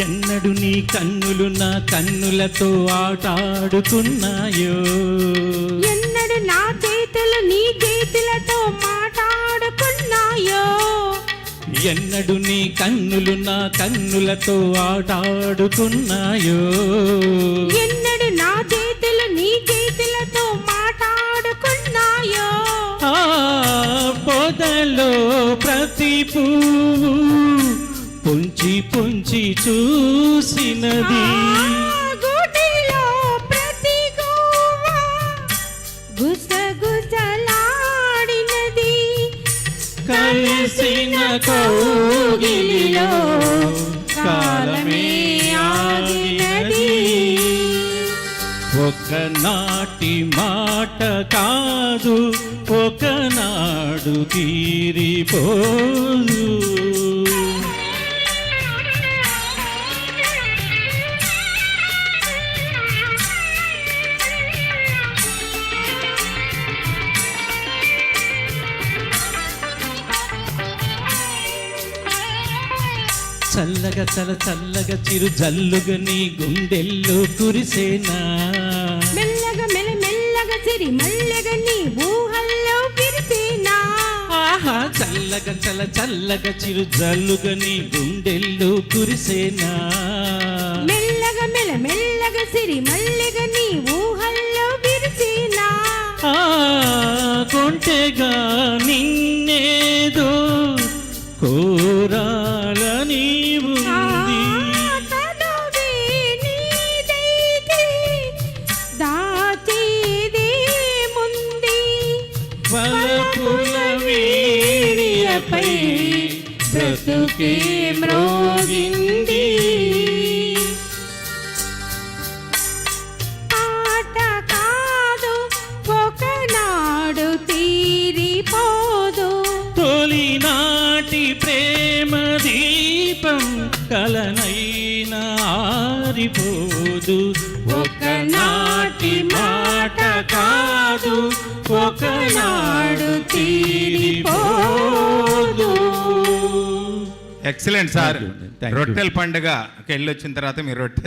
ఎన్నడు నీ కన్నులు నా కన్నులతో ఆటాడుకున్నాయో ఎన్నడు నా చేతులు నీ చేతులతో మాట్లాడుకున్నాయో ఎన్నడు నీ కన్నులు నా కన్నులతో ఆటాడుకున్నాయో ఎన్నడు నా చేతులు నీ చేతులతో మాట్లాడుకున్నాయో పొదలో ప్రతి పువ్వు పొంచి పొంచి చూసినది. కలిసిన కౌగిలిలో కాలమే ఆగినది. ఒకనాటి మాట కాదు ఒకనాడు తీరిపోదు. చల్లగా చల చల్లగా చిరు జల్లుగా నీ గుండెల్లో కురిసేనా? మెల్లగా మెల్ల మెల్లగా సిరి మల్లెగా నీ ఊహల్లో విరిసేనా? ఆహా చల్లగా చల చల్లగా చిరు జల్లుగా నీ గుండెల్లో కురిసేనా? మెల్లగా మెల్ల మెల్లగా సిరి మల్లెగా నీ ఊహల్లో విరిసేనా? ఆ కొంటెగా నిన్నేదో కోరాలని వీడియపై బ్రతుకే మ్రోగింది. ఆట కాదు ఒకనాడు తీరిపోదు. తొలినాటి ప్రేమ దీపం కలనైనా ఆరిపోదు. ఒకనాటి మాట కాదు ఒకనాడు తీరిపోదు. Excellent sir. రొట్టెల పండుగ వెళ్ళి వచ్చిన తర్వాత మీరు రొట్టె